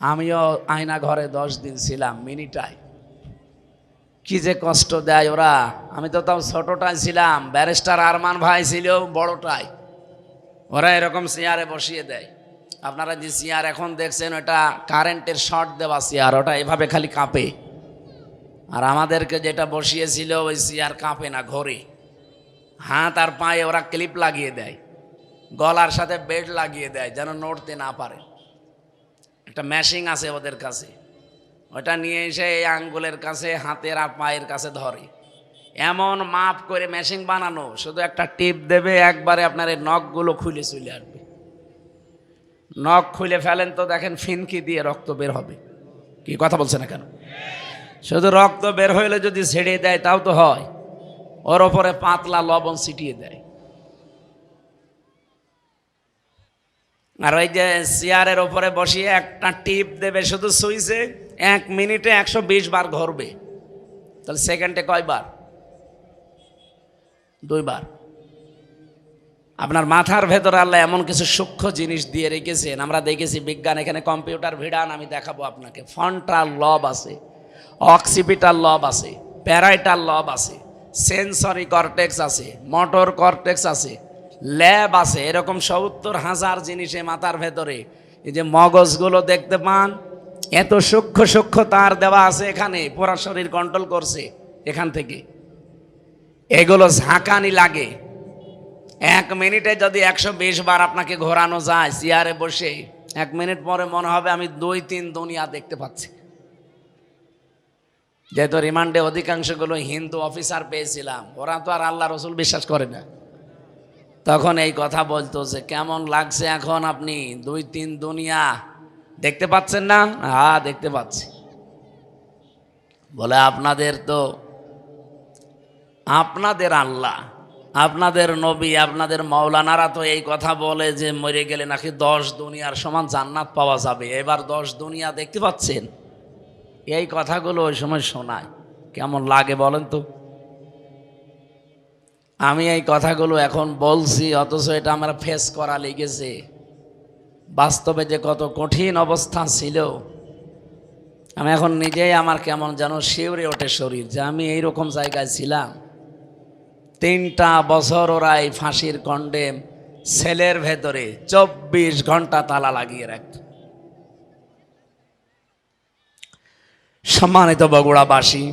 আমিও আয়না ঘরে দশ দিন ছিলাম মিনিটায় কি যে কষ্ট দেয় ওরা। আমি তো তাও ছোটটায় ছিলাম, ব্যারিস্টার আরমান ভাই ছিল বড়টায় ওরা এরকম চেয়ারে বসিয়ে দেয়। আপনারা যে চেয়ার এখন দেখছেন, ওটা কারেন্টের শর্ট দেওয়া চেয়ার, ওটা এভাবে খালি কাঁপে। আর আমাদেরকে যেটা বসিয়েছিল, ওই চেয়ার কাঁপে না, ঘরে। হাত আর পায়ে ওরা ক্লিপ লাগিয়ে দেয়। গলার সাথে বেড লাগিয়ে দেয়, যেন নড়তে না পারে। একটা ম্যাশিং আছে ওদের কাছে। ওটা নিয়ে এসে এই আঙ্গুলের কাছে, হাতের আর পায়ের কাছে ধরে। এমন মাপ করে ম্যাশিং বানানো, শুধু একটা টিপ দেবে, একবারে আপনার এই নখগুলো খুলে চলে আসবে। নখ খুলে ফেলেন তো দেখেন ফিনকি দিয়ে রক্ত বের হবে। কি কথা বলছে না কেন? শুধু রক্ত বের হইলে যদি ছেড়ে দেয়, তাও তো হয়। ওর ওপরে পাতলা লবণ ছিটিয়ে দেয়। আর ওই যে চেয়ারের ওপরে বসিয়ে একটা টিপ দেবে, শুধু সুইচে এক মিনিটে একশো বিশ বার ঘুরবে। তাহলে সেকেন্ডে কয়বার? দুইবার। আপনার মাথার ভেতরে আল্লাহ এমন কিছু সূক্ষ্ম জিনিস দিয়ে রেখেছেন। আমরা দেখেছি বিজ্ঞান এখানে কম্পিউটার ভিড়ান, আমি দেখাবো আপনাকে। ফন্টাল লব আছে, অক্সিপিটাল লব আছে, প্যারাইটাল লব আছে, সেন্সরি কর্টেক্স আছে, মোটর কর্টেক্স আছে ল্যাব আছে, এরকম সত্তর হাজার জিনিসে মাথার ভেতরে। এই যে মগজগুলো দেখতে পান, এত সূক্ষ্ম সূক্ষ্ম তার দেওয়া আছে এখানে, পুরা শরীর কন্ট্রোল করছে এখান থেকে। এগুলো ঝাঁকানি লাগে। এক মিনিটে যদি একশো বিশ বার আপনাকে ঘোরানো যায় চেয়ারে বসে, এক মিনিট পরে মনে হবে আমি দুই তিন দুনিয়া দেখতে পাচ্ছি। যেহেতু রিমান্ডে অধিকাংশগুলো হিন্দু অফিসার পেয়েছিলাম, ওরা তো আর আল্লাহ রসুল বিশ্বাস করে না। তখন এই কথা বলতো যে, কেমন লাগছে এখন আপনি দুই তিন দুনিয়া? দেখতে পাচ্ছেন না? হ্যাঁ দেখতে পাচ্ছি। বলে, আপনাদের তো, আপনাদের আল্লাহ, আপনাদের নবী, আপনাদের মৌলানারা তো এই কথা বলে যে, মরে গেলে নাকি দশ দুনিয়ার সমান জান্নাত পাওয়া যাবে। এবার দশ দুনিয়া দেখতে পাচ্ছেন? এই কথাগুলো ওই সময় শোনায়। কেমন লাগে বলেন তো? আমি এই কথাগুলো এখন বলছি, অথচ এটা আমার ফেস করা লেগেছে। বাস্তবে যে কত কঠিন অবস্থা ছিল, আমি এখন নিজেই আমার কেমন যেন শিউরে ওঠে শরীর যে আমি এইরকম জায়গায় ছিলাম। তিনটা বছর ওরা এই ফাঁসির কণ্ডে সেলের ভেতরে চব্বিশ ঘণ্টা তালা লাগিয়ে রাখত। সম্মানিত বগুড়াবাসী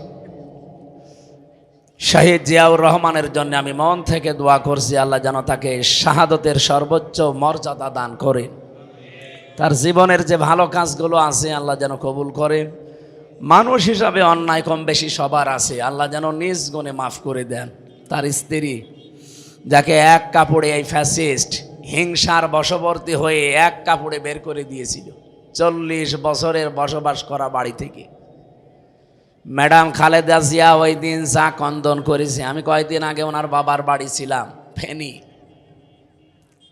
শাহিদ জিয়াউর রহমানের জন্য আমি মন থেকে দোয়া করছি, আল্লাহ যেন তাকে শাহাদতের সর্বোচ্চ মর্যাদা দান করেন। তার জীবনের যে ভালো কাজগুলো আছে, আল্লাহ যেন কবুল করে মানুষ হিসাবে অন্যায় কম বেশি সবার আছে, আল্লাহ যেন নিজ গুণে মাফ করে দেন। তার স্ত্রী, যাকে এক কাপড়ে এই ফ্যাসিস্ট হিংসার বশবর্তী হয়ে এক কাপড়ে বের করে দিয়েছিল। চল্লিশ বছরের বসবাস করা বাড়ি থেকে। ম্যাডাম খালেদা জিয়া ওই দিন যা কন্দন করেছে, আমি কয়েকদিন আগে ওনার বাবার বাড়ি ছিলাম, ফেনি।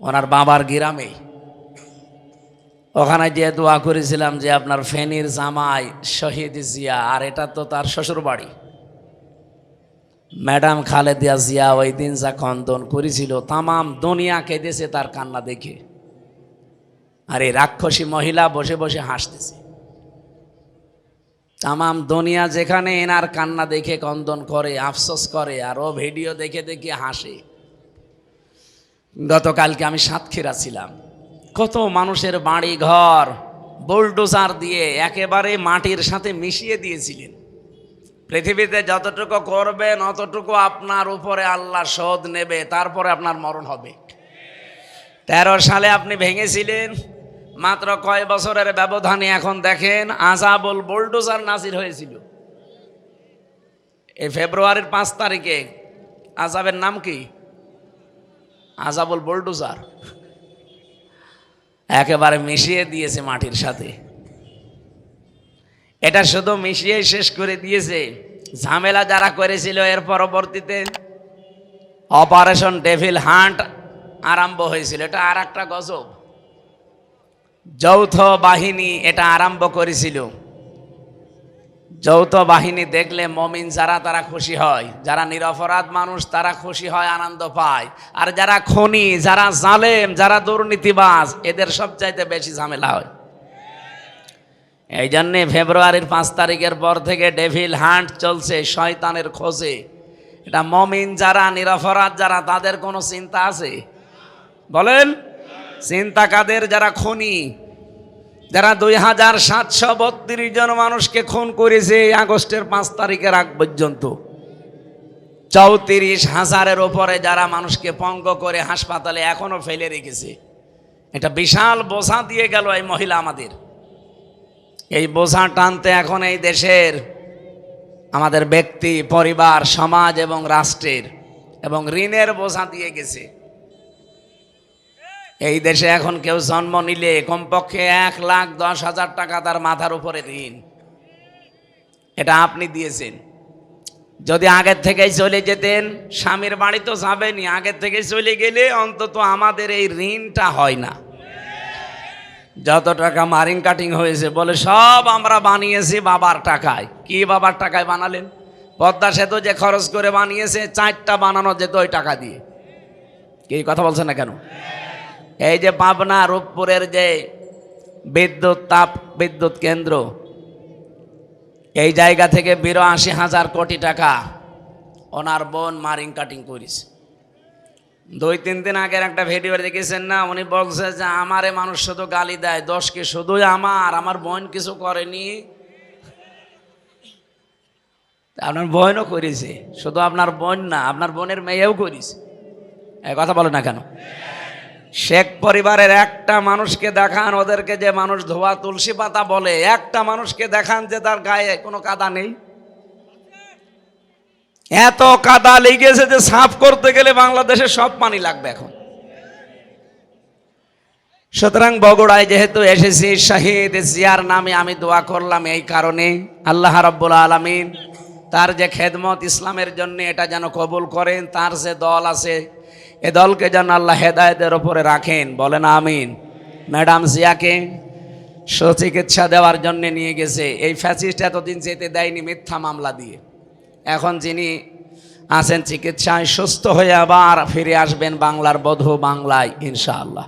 ওনার বাবার গ্রামে। ওখানে যে দোয়া করেছিলাম যে আপনার ফেনীর জামাই শহীদ জিয়া, আর এটা তো তার শ্বশুর বাড়ি ম্যাডাম খালেদিয়া জিয়া ওই দিন যা কন্দন করেছিল, তামাম দুনিয়া কেঁদেছে তার কান্না দেখে। আর এই রাক্ষসী মহিলা বসে বসে হাসতেছে। তামাম দুনিয়া যেখানে এনার কান্না দেখে কন্দন করে, আফসোস করে, আর ও ভিডিও দেখে দেখে হাসে। গতকালকে আমি সাতক্ষীরা ছিলাম। কত মানুষের বাড়ি ঘর, বোলডোজার দিয়ে একেবারে মাটির সাথে মিশিয়ে দিয়েছিলেন। পৃথিবীতে যতটুকু করবেন, অতটুকু আপনার উপরে আল্লাহ শোধ নেবে, তারপরে আপনার মরণ হবে। তেরো সালে আপনি ভেঙেছিলেন মাত্র কয় বছরের ব্যবধানে এখন দেখেন আজাবল বোলডোজার নাজির হয়েছিল। এই ফেব্রুয়ারির পাঁচ তারিখে আজাবের নাম কি? আজাবল বোলডোজার। একেবারে মিশিয়ে দিয়েছে মাটির সাথে। এটা শুধু মিশিয়ে শেষ করে দিয়েছে। ঝামেলা যারা করেছিল এর পরবর্তীতে অপারেশন ডেভিল হান্ট আরম্ভ হয়েছিল। এটা আর একটা গজব। যৌথ বাহিনী এটা আরম্ভ করেছিল। যৌথ বাহিনী দেখলে মমিন যারা, তারা খুশি হয়। যারা নিরপরাধ মানুষ, তারা খুশি হয়, আনন্দ পায়। আর যারা খনি, যারা জালেম, যারা দুর্নীতিবাজ, এদের সবচাইতে বেশি ঝামেলা হয়। এই জন্যে ফেব্রুয়ারির পাঁচ তারিখের পর থেকে ডেভিল হান্ট চলছে শয়তানের খোঁজে। এটা মমিন যারা, নিরপরাধ যারা, তাদের কোনো চিন্তা আছে? বলেন। চিন্তা কাদের যারা খনি, যারা দুই হাজার সাতশো বত্রিশ জন মানুষকে খুন করেছে এই আগস্টের পাঁচ তারিখের আগ পর্যন্ত। চৌত্রিশ হাজারের ওপরে যারা মানুষকে পঙ্গ করে হাসপাতালে এখনও ফেলে রেখেছে। এটা বিশাল বোঝা দিয়ে গেল এই মহিলা আমাদের। এই বোঝা টানতে এখন এই দেশের আমাদের ব্যক্তি, পরিবার, সমাজ এবং রাষ্ট্রের এবং ঋণের বোঝা দিয়ে গেছে। এই দেশে এখন কেউ জন্ম নিলে কমপক্ষে এক লাখ দশ হাজার টাকা তার মাথার উপরে ঋণ এটা আপনি দিয়েছেন। যদি আগের থেকেই চলে যেতেন, স্বামীর বাড়ি তো যাবেনি আগের থেকে চলে গেলে অন্তত আমাদের এই ঋণটা হয় না। যত টাকা মারিং কাটিং হয়েছে, বলে সব আমরা বানিয়েছি বাবার টাকায়। কি বাবার টাকায় বানালেন? পদ্মা সেতু যে খরচ করে বানিয়েছে, চারটা বানানো যেত ওই টাকা দিয়ে। কি কথা বলছে না কেন? এই যে পাবনা রূপপুরের যে বিদ্যুৎ তাপ বিদ্যুৎ কেন্দ্র, এই জায়গা থেকে বিরাশি হাজার কোটি টাকা ওনার বোন মারিং কাটিং করেছে। দুই তিন দিন আগের একটা ভিডিও দেখেছেন না? উনি বলছে যে, আমারে মানুষ শুধু গালি দেয় দোষকে শুধুই আমার আমার বোন কিছু করেনি। আপনার বোনও করেছে, শুধু আপনার বোন না, আপনার বোনের মেয়েও করেছে। কথা বলে না কেন? শেখ পরিবারের একটা মানুষকে দেখান, ওদেরকে যে মানুষ ধোয়া তুলসী পাতা বলে, একটা মানুষকে দেখান যে তার গায়ে কোনো কাদা নেই। এত কাদা লেগেছে যে সাফ করতে গেলে বাংলাদেশে সব পানি লাগবে এখন। সুতরাং বগুড়ায় যেহেতু এসেছি, শাহিদ জিয়ার নামে আমি দোয়া করলাম এই কারণে। আল্লাহ রাব্বুল আলমিন তার যে খেদমত ইসলামের জন্য এটা যেন কবুল করেন, তার যে দল আছে এ দলকে যেন আল্লাহ হেদায়তের ওপরে রাখেন। বলেন আমিন। ম্যাডাম জিয়াকে সুচিকিৎসা দেওয়ার জন্য নিয়ে গেছে। এই ফ্যাসিস্ট এতদিন যেতে দেয়নি মিথ্যা মামলা দিয়ে। এখন যিনি আছেন চিকিৎসায় সুস্থ হয়ে আবার ফিরে আসবেন বাংলার বধূ বাংলায়, ইনশাআল্লাহ।